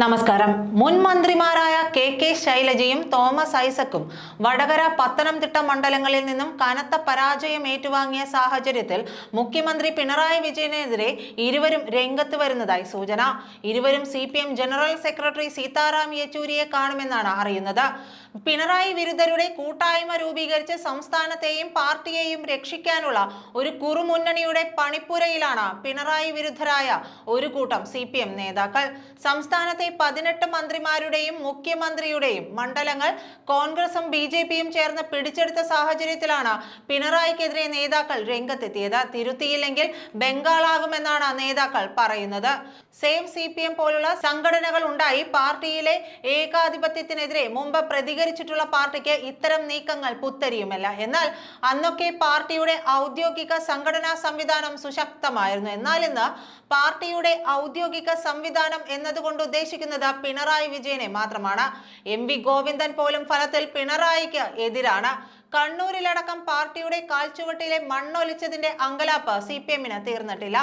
നമസ്കാരം. മുൻ മന്ത്രിമാരായ കെ കെ ശൈലജയും തോമസ് ഐസക്കും വടകര പത്തനംതിട്ട മണ്ഡലങ്ങളിൽ നിന്നും കനത്ത പരാജയം ഏറ്റുവാങ്ങിയ സാഹചര്യത്തിൽ മുഖ്യമന്ത്രി പിണറായി വിജയനെതിരെ ഇരുവരും രംഗത്ത് വരുന്നതായി സൂചന. ഇരുവരും സി ജനറൽ സെക്രട്ടറി സീതാറാം യെച്ചൂരിയെ കാണുമെന്നാണ് അറിയുന്നത്. പിണറായി വിരുദ്ധരുടെ കൂട്ടായ്മ രൂപീകരിച്ച് സംസ്ഥാനത്തെയും പാർട്ടിയെയും രക്ഷിക്കാനുള്ള ഒരു കുറുമുന്നണിയുടെ പണിപ്പുരയിലാണ് പിണറായി വിരുദ്ധരായ ഒരു കൂട്ടം സി നേതാക്കൾ. സംസ്ഥാനത്തെ പതിനെട്ട് മന്ത്രിമാരുടെയും മുഖ്യമന്ത്രിയുടെയും മണ്ഡലങ്ങൾ കോൺഗ്രസും ബി ജെ പിയും ചേർന്ന് പിടിച്ചെടുത്ത സാഹചര്യത്തിലാണ് പിണറായിക്കെതിരെ നേതാക്കൾ രംഗത്തെത്തിയത്. തിരുത്തിയില്ലെങ്കിൽ ബംഗാളാകുമെന്നാണ് നേതാക്കൾ പറയുന്നത്. സേവ് സി പി എം പോലുള്ള സംഘടനകൾ ഉണ്ടായി. പാർട്ടിയിലെ ഏകാധിപത്യത്തിനെതിരെ മുമ്പ് പ്രതികരിച്ചിട്ടുള്ള പാർട്ടിക്ക് ഇത്തരം നീക്കങ്ങൾ പുത്തരിയുമല്ല. എന്നാൽ അന്നൊക്കെ പാർട്ടിയുടെ ഔദ്യോഗിക സംഘടനാ സംവിധാനം സുശക്തമായിരുന്നു. എന്നാൽ ഇന്ന് പാർട്ടിയുടെ ഔദ്യോഗിക സംവിധാനം എന്നതുകൊണ്ട് ഉദ്ദേശിക്കുന്നത് പിണറായി വിജയനെ മാത്രമാണ്. എം വി ഗോവിന്ദൻ പോലും ഫലത്തിൽ പിണറായിക്ക് എതിരാണ്. കണ്ണൂരിലടക്കം പാർട്ടിയുടെ കാൽച്ചുവട്ടിലെ മണ്ണൊലിച്ചതിന്റെ അങ്കലാപ്പ് സി പി എമ്മിന് തീർന്നിട്ടില്ല.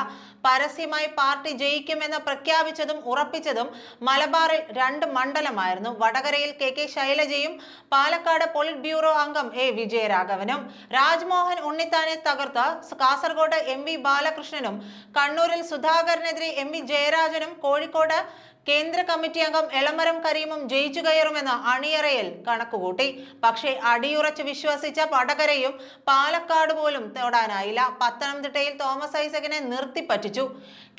പരസ്യമായി പാർട്ടി ജയിക്കുമെന്ന് പ്രഖ്യാപിച്ചതും ഉറപ്പിച്ചതും മലബാറിൽ രണ്ട് മണ്ഡലമായിരുന്നു. വടകരയിൽ കെ കെ ശൈലജയും പാലക്കാട് പോളിറ്റ് ബ്യൂറോ അംഗം എ വിജയരാഘവനും രാജ്മോഹൻ ഉണ്ണിത്താനെ തകർത്ത് കാസർഗോഡ് എം വി ബാലകൃഷ്ണനും കണ്ണൂരിൽ സുധാകരനെതിരെ എം വി ജയരാജനും കോഴിക്കോട് കേന്ദ്ര കമ്മിറ്റി അംഗം എളമരം കരീമും ജയിച്ചു കയറുമെന്ന് അണിയറയിൽ കണക്കുകൂട്ടി. പക്ഷേ അടിയുറച്ച് വിശ്വസിച്ച വടകരയും പാലക്കാട് പോലും തൊടാനായില്ല. പത്തനംതിട്ടയിൽ തോമസ് ഐസകിനെ നിർത്തിപ്പറ്റിച്ചു.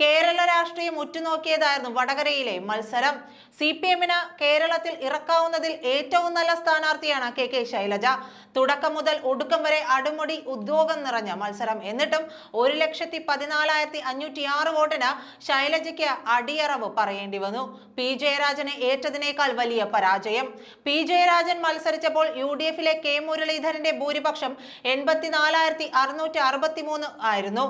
കേരള രാഷ്ട്രീയം ഉറ്റുനോക്കിയതായിരുന്നു വടകരയിലെ മത്സരം. സി പി എമ്മിന് കേരളത്തിൽ ഇറക്കാവുന്നതിൽ ഏറ്റവും നല്ല സ്ഥാനാർത്ഥിയാണ് കെ കെ ശൈലജ. തുടക്കം മുതൽ ഒടുക്കം വരെ അടിമുടി ഉദ്യോഗം നിറഞ്ഞ മത്സരം. എന്നിട്ടും ഒരു ലക്ഷത്തി പതിനാലായിരത്തി അഞ്ഞൂറ്റി ആറ് വോട്ടിന് ശൈലജയ്ക്ക് അടിയറവ് പറയേണ്ടി വന്നു. പി ജയരാജനെ ഏറ്റതിനേക്കാൾ വലിയ പരാജയം. പി ജയരാജൻ മത്സരിച്ചപ്പോൾ യു ഡി എഫിലെ കെ മുരളീധരന്റെ ഭൂരിപക്ഷം എൺപത്തിനാലായിരത്തി അറുന്നൂറ്റി അറുപത്തി മൂന്ന് ആയിരുന്നു.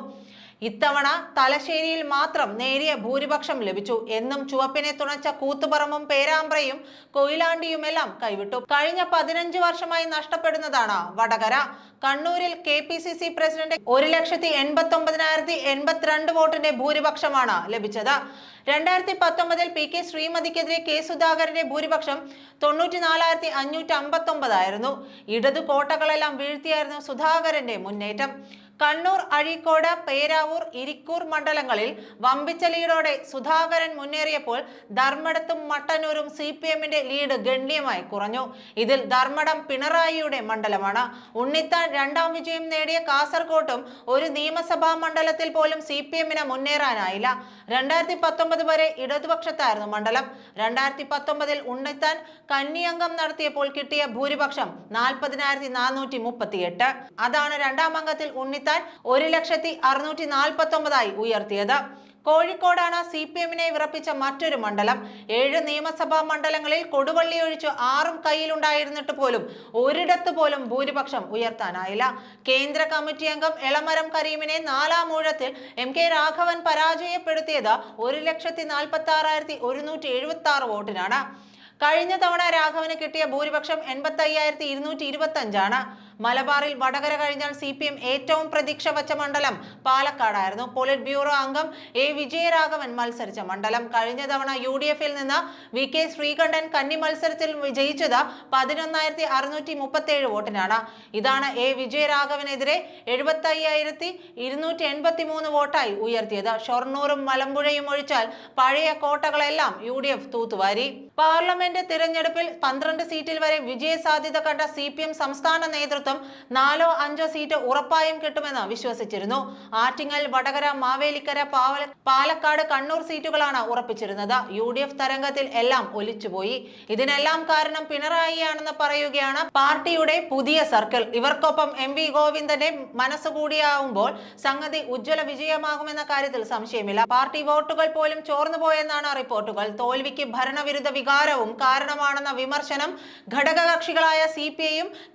ഇത്തവണ തലശ്ശേരിയിൽ മാത്രം നേരിയ ഭൂരിപക്ഷം ലഭിച്ചു. എന്നും ചുവപ്പിനെ തുണച്ച കൂത്തുപറമ്പും പേരാമ്പ്രയും കൊയിലാണ്ടിയുമെല്ലാം കൈവിട്ടു. കഴിഞ്ഞ പതിനഞ്ച് വർഷമായി നഷ്ടപ്പെടുന്നതാണ് വടകര. കണ്ണൂരിൽ K P C C president ഒരു ലക്ഷത്തി എൺപത്തി ഒമ്പതിനായിരത്തി എൺപത്തിരണ്ട് വോട്ടിന്റെ ഭൂരിപക്ഷമാണ് ലഭിച്ചത്. രണ്ടായിരത്തി പത്തൊമ്പതിൽ പി കെ ശ്രീമതിക്കെതിരെ കെ സുധാകരന്റെ ഭൂരിപക്ഷം തൊണ്ണൂറ്റി നാലായിരത്തി അഞ്ഞൂറ്റി അമ്പത്തി ഒമ്പതായിരുന്നു ഇടതു കോട്ടകളെല്ലാം വീഴ്ത്തിയായിരുന്നു സുധാകരന്റെ മുന്നേറ്റം. കണ്ണൂർ അഴീക്കോട് പേരാവൂർ ഇരിക്കൂർ മണ്ഡലങ്ങളിൽ വമ്പിച്ച ലീഡോടെ സുധാകരൻ മുന്നേറിയപ്പോൾ ധർമ്മടത്തും മട്ടന്നൂരും സി പി എമ്മിന്റെ ലീഡ് ഗണ്യമായി കുറഞ്ഞു. ഇതിൽ ധർമ്മടം പിണറായിയുടെ മണ്ഡലമാണ്. ഉണ്ണിത്താൻ രണ്ടാം വിജയം നേടിയ കാസർകോട്ടും ഒരു നിയമസഭാ മണ്ഡലത്തിൽ പോലും സി പി എമ്മിന് മുന്നേറാനായില്ല. രണ്ടായിരത്തി പത്തൊമ്പത് വരെ ഇടതുപക്ഷത്തായിരുന്നു മണ്ഡലം. രണ്ടായിരത്തി പത്തൊമ്പതിൽ ഉണ്ണിത്താൻ കന്നിയംഗം നടത്തിയപ്പോൾ കിട്ടിയ ഭൂരിപക്ഷം നാൽപ്പതിനായിരത്തി നാനൂറ്റി മുപ്പത്തിയെട്ട്. അതാണ് രണ്ടാം അംഗത്തിൽ ഉണ്ണിത്താൻ ഒരു ലക്ഷത്തി അറുന്നൂറ്റി നാൽപ്പത്തി ഒമ്പതായി ഉയർത്തിയത്. കോഴിക്കോടാണ് സി പി എമ്മിനെ വിറപ്പിച്ച മറ്റൊരു മണ്ഡലം. ഏഴ് നിയമസഭാ മണ്ഡലങ്ങളിൽ കൊടുവള്ളി ഒഴിച്ച് ആറും കയ്യിലുണ്ടായിരുന്നിട്ട് പോലും ഒരിടത്ത് പോലും ഭൂരിപക്ഷം ഉയർത്താനായില്ല. കേന്ദ്ര കമ്മിറ്റി അംഗം എളമരം കരീമിനെ നാലാം ഊഴത്തിൽ എം കെ രാഘവൻ പരാജയപ്പെടുത്തിയത് ഒരു ലക്ഷത്തി നാൽപ്പത്തി ആറായിരത്തി ഒരുന്നൂറ്റി എഴുപത്തി ആറ് വോട്ടിനാണ്. കഴിഞ്ഞ തവണ രാഘവന് കിട്ടിയ ഭൂരിപക്ഷം എൺപത്തി അയ്യായിരത്തി ഇരുന്നൂറ്റി ഇരുപത്തി അഞ്ചാണ് മലബാറിൽ വടകര കഴിഞ്ഞാൽ സി പി എം ഏറ്റവും പ്രതീക്ഷ വച്ച മണ്ഡലം പാലക്കാടായിരുന്നു. പോളിറ്റ് ബ്യൂറോ അംഗം എ. വിജയരാഘവൻ മത്സരിച്ച മണ്ഡലം. കഴിഞ്ഞ തവണ യു ഡി എഫിൽ നിന്ന് വി. കെ. ശ്രീകണ്ഠൻ കന്നി മത്സരത്തിൽ വിജയിച്ചത് പതിനൊന്നായിരത്തി അറുന്നൂറ്റി മുപ്പത്തി ഏഴ് വോട്ടിനാണ്. ഇതാണ് എ. വിജയരാഘവനെതിരെ എഴുപത്തി അയ്യായിരത്തി ഇരുന്നൂറ്റി എൺപത്തി മൂന്ന് വോട്ടായി ഉയർത്തിയത്. ഷൊർണൂറും മലമ്പുഴയും ഒഴിച്ചാൽ പഴയ കോട്ടകളെല്ലാം യു ഡി എഫ് തൂത്തുവാരി. പാർലമെന്റ് തിരഞ്ഞെടുപ്പിൽ പന്ത്രണ്ട് സീറ്റിൽ വരെ വിജയ സാധ്യത കണ്ട സി സംസ്ഥാന നേതൃത്വം നാലോ അഞ്ചോ സീറ്റ് ഉറപ്പായും കിട്ടുമെന്ന് വിശ്വസിച്ചിരുന്നു. ആറ്റിങ്ങൽ വടകര മാവേലിക്കര പാലക്കാട് കണ്ണൂർ സീറ്റുകളാണ് ഉറപ്പിച്ചിരുന്നത്. യു ഡി എഫ് തരംഗത്തിൽ എല്ലാം ഒലിച്ചുപോയി. ഇതിനെല്ലാം കാരണം പിണറായിയാണെന്ന് പറയുകയാണ് പാർട്ടിയുടെ പുതിയ സർക്കിൾ. ഇവർക്കൊപ്പം എം വി ഗോവിന്ദന്റെ മനസ്സുകൂടിയാവുമ്പോൾ സംഗതി ഉജ്ജ്വല വിജയമാകുമെന്ന കാര്യത്തിൽ സംശയമില്ല. പാർട്ടി വോട്ടുകൾ പോലും ചോർന്നു പോയെന്നാണ് റിപ്പോർട്ടുകൾ. തോൽവിക്ക് ഭരണവിരുദ്ധ വികാരവും കാരണമാണെന്ന വിമർശനം ഘടകകക്ഷികളായ സി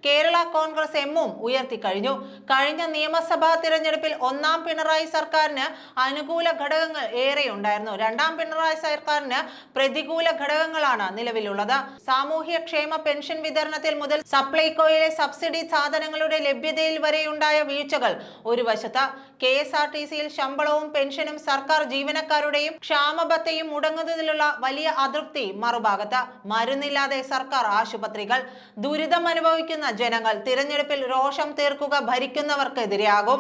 കേരള കോൺഗ്രസും കോൺഗ്രസ് എമ്മും ഉയർത്തിക്കഴിഞ്ഞു കഴിഞ്ഞ നിയമസഭാ തിരഞ്ഞെടുപ്പിൽ ഒന്നാം പിണറായി സർക്കാരിന് അനുകൂല ഘടകങ്ങൾ ഏറെയുണ്ടായിരുന്നു. രണ്ടാം പിണറായി സർക്കാരിന് പ്രതികൂല ഘടകങ്ങളാണ് നിലവിലുള്ളത്. സാമൂഹ്യ ക്ഷേമ പെൻഷൻ വിതരണത്തിൽ മുതൽ സപ്ലൈകോയിലെ സബ്സിഡി സാധനങ്ങളുടെ ലഭ്യതയിൽ വരെയുണ്ടായ വീഴ്ചകൾ ഒരു വശത്ത്. കെ എസ് ആർ ടി സിയിൽ ശമ്പളവും പെൻഷനും സർക്കാർ ജീവനക്കാരുടെയും ക്ഷാമബത്തെയും മുടങ്ങുന്നതിലുള്ള വലിയ അതൃപ്തി മറുഭാഗത്ത്. മരുന്നില്ലാതെ സർക്കാർ ആശുപത്രികൾ. ദുരിതം അനുഭവിക്കുന്ന ജനങ്ങൾ തിരഞ്ഞെടുപ്പിൽ രോഷം തീർക്കുക ഭരിക്കുന്നവർക്കെതിരെയാകും.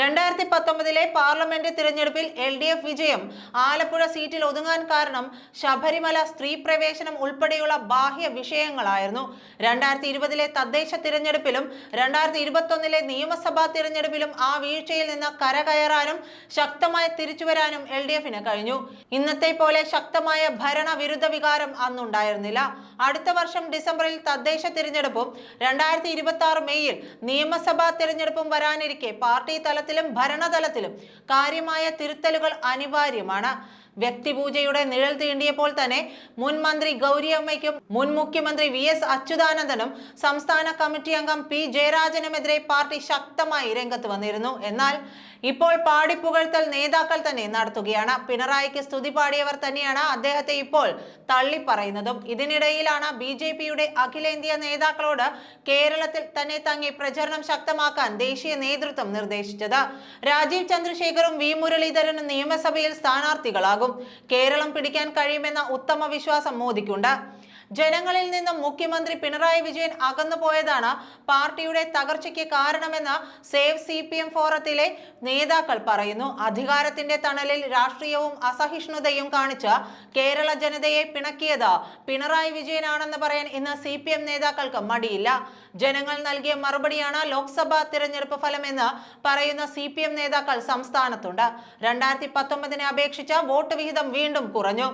രണ്ടായിരത്തി പത്തൊമ്പതിലെ പാർലമെന്റ് തിരഞ്ഞെടുപ്പിൽ എൽ ഡി എഫ് വിജയം. ആലപ്പുഴ സീറ്റിൽ ഒതുങ്ങാൻ കാരണം ശബരിമല സ്ത്രീ പ്രവേശനം ഉൾപ്പെടെയുള്ള ബാഹ്യ വിഷയങ്ങളായിരുന്നു. രണ്ടായിരത്തി ഇരുപതിലെ തദ്ദേശ തിരഞ്ഞെടുപ്പിലും രണ്ടായിരത്തി ഇരുപത്തൊന്നിലെ നിയമസഭാ തിരഞ്ഞെടുപ്പിലും ആ വീഴ്ചയിൽ നിന്ന് കരകയറാനും ശക്തമായി തിരിച്ചുവരാനും എൽ ഡി എഫിന് കഴിഞ്ഞു. ഇന്നത്തെ പോലെ ശക്തമായ ഭരണവിരുദ്ധ വികാരം അന്നുണ്ടായിരുന്നില്ല. അടുത്ത വർഷം ഡിസംബറിൽ തദ്ദേശ തിരഞ്ഞെടുപ്പും രണ്ടായിരത്തി ഇരുപത്തി മെയ്യിൽ നിയമസഭാ തെരഞ്ഞെടുപ്പും വരാനിരിക്കെ. പാർട്ടി തലത്തിലും ഭരണതലത്തിലും കാര്യമായ തിരുത്തലുകൾ അനിവാര്യമാണ്. വ്യക്തിപൂജയുടെ നിഴൽ തീണ്ടിയപ്പോൾ തന്നെ മുൻ മന്ത്രി ഗൗരിയമ്മയ്ക്കും മുൻ മുഖ്യമന്ത്രി വി എസ് അച്യുതാനന്ദനും സംസ്ഥാന കമ്മിറ്റി അംഗം പി ജയരാജനുമെതിരെ പാർട്ടി ശക്തമായി രംഗത്ത് വന്നിരുന്നു. എന്നാൽ ഇപ്പോൾ പാടിപ്പുകഴ്ത്തൽ നേതാക്കൾ തന്നെ നടത്തുകയാണ്. പിണറായിക്ക് സ്തുതി പാടിയവർ തന്നെയാണ് അദ്ദേഹത്തെ ഇപ്പോൾ തള്ളിപ്പറയുന്നതും. ഇതിനിടയിലാണ് ബി ജെ പിയുടെ അഖിലേന്ത്യാ നേതാക്കളോട് കേരളത്തിൽ തന്നെ തങ്ങി പ്രചരണം ശക്തമാക്കാൻ ദേശീയ നേതൃത്വം നിർദ്ദേശിച്ചത്. രാജീവ് ചന്ദ്രശേഖറും വി മുരളീധരനും നിയമസഭയിൽ സ്ഥാനാർത്ഥികളാകും. കേരളം പിടിക്കാൻ കഴിയുമെന്ന ഉത്തമ വിശ്വാസം മോദിക്കുണ്ട്. ജനങ്ങളിൽ നിന്നും മുഖ്യമന്ത്രി പിണറായി വിജയൻ അകന്നു പോയതാണ് പാർട്ടിയുടെ തകർച്ചയ്ക്ക് കാരണമെന്ന് സേവ് സി പി എം ഫോറത്തിലെ നേതാക്കൾ പറയുന്നു. അധികാരത്തിന്റെ തണലിൽ രാഷ്ട്രീയവും അസഹിഷ്ണുതയും കാണിച്ച കേരള ജനതയെ പിണക്കിയത് പിണറായി വിജയനാണെന്ന് പറയാൻ ഇന്ന് സി നേതാക്കൾക്ക് മടിയില്ല. ജനങ്ങൾ നൽകിയ മറുപടിയാണ് ലോക്സഭാ തിരഞ്ഞെടുപ്പ് ഫലമെന്ന് പറയുന്ന സി പി എം നേതാക്കൾ സംസ്ഥാനത്തുണ്ട്. രണ്ടായിരത്തി പത്തൊമ്പതിനെ അപേക്ഷിച്ച് വോട്ട് വിഹിതം വീണ്ടും കുറഞ്ഞു.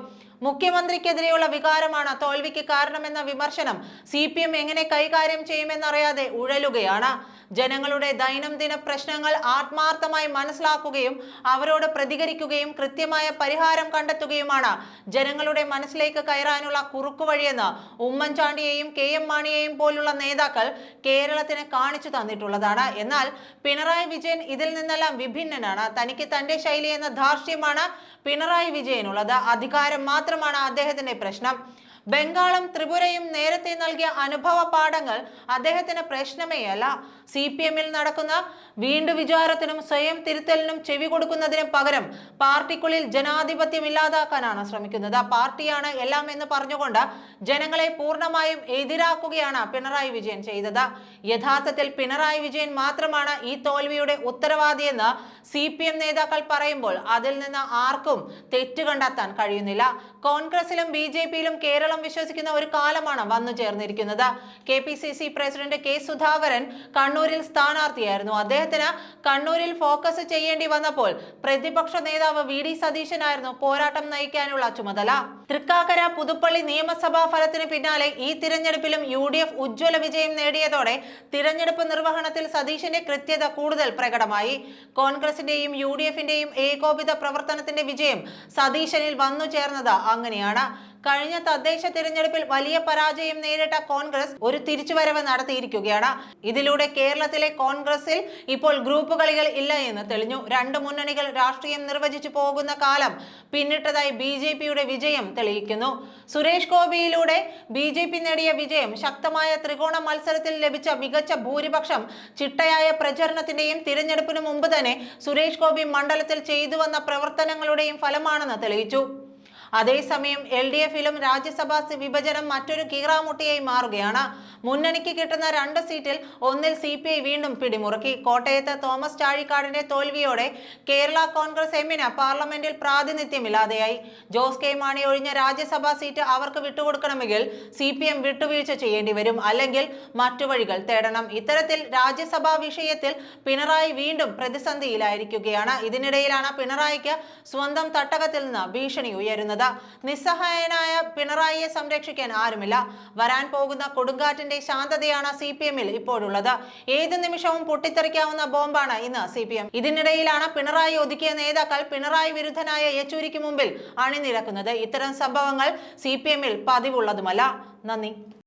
മുഖ്യമന്ത്രിക്കെതിരെയുള്ള വികാരമാണ് തോൽവിക്ക് കാരണമെന്ന വിമർശനം സി പി എം എങ്ങനെ കൈകാര്യം ചെയ്യുമെന്നറിയാതെ ഉഴലുകയാണ്. ജനങ്ങളുടെ ദൈനംദിന പ്രശ്നങ്ങൾ ആത്മാർത്ഥമായി മനസ്സിലാക്കുകയും അവരോട് പ്രതികരിക്കുകയും കൃത്യമായ പരിഹാരം കണ്ടെത്തുകയുമാണ് ജനങ്ങളുടെ മനസ്സിലേക്ക് കയറാനുള്ള കുറുക്കുവഴിയെന്ന് ഉമ്മൻചാണ്ടിയെയും കെ എം മാണിയെയും പോലുള്ള നേതാക്കൾ കേരളത്തിന് കാണിച്ചു തന്നിട്ടുള്ളതാണ്. എന്നാൽ പിണറായി വിജയൻ ഇതിൽ നിന്നെല്ലാം വിഭിന്നനാണ്. തനിക്ക് തന്റെ ശൈലി എന്ന ധാർഷ്ട്യമാണ് പിണറായി വിജയനുള്ളത്. അധികാരം മാത്രമാണ് അദ്ദേഹത്തിന്റെ പ്രശ്നം. ബംഗാളും ത്രിപുരയും നേരത്തെ നൽകിയ അനുഭവ പാഠങ്ങൾ അദ്ദേഹത്തിന് പ്രശ്നമേ അല്ല. സി പി എമ്മിൽ നടക്കുന്ന വീണ്ടു വിചാരത്തിനും സ്വയം തിരുത്തലിനും ചെവി കൊടുക്കുന്നതിനും പകരം പാർട്ടിക്കുള്ളിൽ ജനാധിപത്യം ഇല്ലാതാക്കാനാണ് ശ്രമിക്കുന്നത്. പാർട്ടിയാണ് എല്ലാം എന്ന് പറഞ്ഞുകൊണ്ട് ജനങ്ങളെ പൂർണമായും എതിരാക്കുകയാണ് പിണറായി വിജയൻ ചെയ്തത്. യഥാർത്ഥത്തിൽ പിണറായി വിജയൻ മാത്രമാണ് ഈ തോൽവിയുടെ ഉത്തരവാദിയെന്ന് സി പി എം നേതാക്കൾ പറയുമ്പോൾ അതിൽ നിന്ന് ആർക്കും തെറ്റ് കണ്ടെത്താൻ കഴിയുന്നില്ല. കോൺഗ്രസിലും ബി ജെ പിയിലും കേരളം വിശ്വസിക്കുന്ന ഒരു കാലമാണ് വന്നു ചേർന്നിരിക്കുന്നത്. K P C C president K Sudhakaran കണ്ണൂരിൽ സ്ഥാനാർത്ഥിയായിരുന്നു. അദ്ദേഹത്തിന് കണ്ണൂരിൽ ഫോക്കസ് ചെയ്യേണ്ടി വന്നപ്പോൾ പ്രതിപക്ഷ നേതാവ് വി ഡി സതീശനായിരുന്നു പോരാട്ടം നയിക്കാനുള്ള ചുമതല. തൃക്കാക്കര പുതുപ്പള്ളി നിയമസഭാ ഫലത്തിന് പിന്നാലെ ഈ തിരഞ്ഞെടുപ്പിലും യു ഡി എഫ് ഉജ്ജ്വല വിജയം നേടിയതോടെ തിരഞ്ഞെടുപ്പ് നിർവഹണത്തിൽ സതീശന്റെ കൃത്യത കൂടുതൽ പ്രകടമായി. കോൺഗ്രസിന്റെയും യു ഡി എഫിന്റെയും ഏകോപിത പ്രവർത്തനത്തിന്റെ വിജയം സതീശനിൽ വന്നു ചേർന്നത് അങ്ങനെയാണ്. കഴിഞ്ഞ തദ്ദേശ തിരഞ്ഞെടുപ്പിൽ വലിയ പരാജയം നേരിട്ട കോൺഗ്രസ് ഒരു തിരിച്ചുവരവ് നടത്തിയിരിക്കുകയാണ്. ഇതിലൂടെ കേരളത്തിലെ കോൺഗ്രസിൽ ഇപ്പോൾ ഗ്രൂപ്പ് കളികൾ ഇല്ല എന്ന് തെളിഞ്ഞു. രണ്ട് മുന്നണികൾ രാഷ്ട്രീയം നിർവചിച്ചു പോകുന്ന കാലം പിന്നിട്ടതായി ബി ജെ പിയുടെ വിജയം തെളിയിക്കുന്നു. സുരേഷ് ഗോപിയിലൂടെ ബി ജെ പി നേടിയ വിജയം ശക്തമായ ത്രികോണ മത്സരത്തിൽ ലഭിച്ച മികച്ച ഭൂരിപക്ഷം ചിട്ടയായ പ്രചരണത്തിന്റെയും തിരഞ്ഞെടുപ്പിന് മുമ്പ് തന്നെ സുരേഷ് ഗോപി മണ്ഡലത്തിൽ ചെയ്തു വന്ന പ്രവർത്തനങ്ങളുടെയും ഫലമാണെന്ന് തെളിയിച്ചു. അതേസമയം എൽ ഡി എഫിലും രാജ്യസഭാ വിഭജനം മറ്റൊരു കീറാമുട്ടിയായി മാറുകയാണ്. മുന്നണിക്ക് കിട്ടുന്ന രണ്ട് സീറ്റിൽ ഒന്നിൽ സി പി ഐ വീണ്ടും പിടിമുറുക്കി. കോട്ടയത്ത് തോമസ് ചാഴിക്കാടിന്റെ തോൽവിയോടെ കേരള കോൺഗ്രസ് എമ്മിന് പാർലമെന്റിൽ പ്രാതിനിധ്യമില്ലാതെയായി. ജോസ് കെ മാണി ഒഴിഞ്ഞ രാജ്യസഭാ സീറ്റ് അവർക്ക് വിട്ടുകൊടുക്കണമെങ്കിൽ സി പി എം വിട്ടുവീഴ്ച ചെയ്യേണ്ടി വരും. അല്ലെങ്കിൽ മറ്റു വഴികൾ തേടണം. ഇത്തരത്തിൽ രാജ്യസഭാ വിഷയത്തിൽ പിണറായി വീണ്ടും പ്രതിസന്ധിയിലായിരിക്കുകയാണ്. ഇതിനിടയിലാണ് പിണറായിക്ക് സ്വന്തം തട്ടകത്തിൽ നിന്ന് ഭീഷണി ഉയരുന്നത്. നിസ്സഹായനായ പിണറായിയെ സംരക്ഷിക്കാൻ ആരുമില്ല. വരാൻ പോകുന്ന കൊടുങ്കാറ്റിന്റെ ശാന്തതയാണ് സി പി എമ്മിൽ ഇപ്പോഴുള്ളത്. ഏത് നിമിഷവും പൊട്ടിത്തെറിക്കാവുന്ന ബോംബാണ് ഇന്ന് സി പി എം. ഇതിനിടയിലാണ് പിണറായി ഒതുക്കിയ നേതാക്കൾ പിണറായി വിരുദ്ധനായ യെച്ചൂരിക്ക് മുമ്പിൽ അണിനിരക്കുന്നത്. ഇത്തരം സംഭവങ്ങൾ സി പി എമ്മിൽ പതിവുള്ളതുമല്ല. നന്ദി.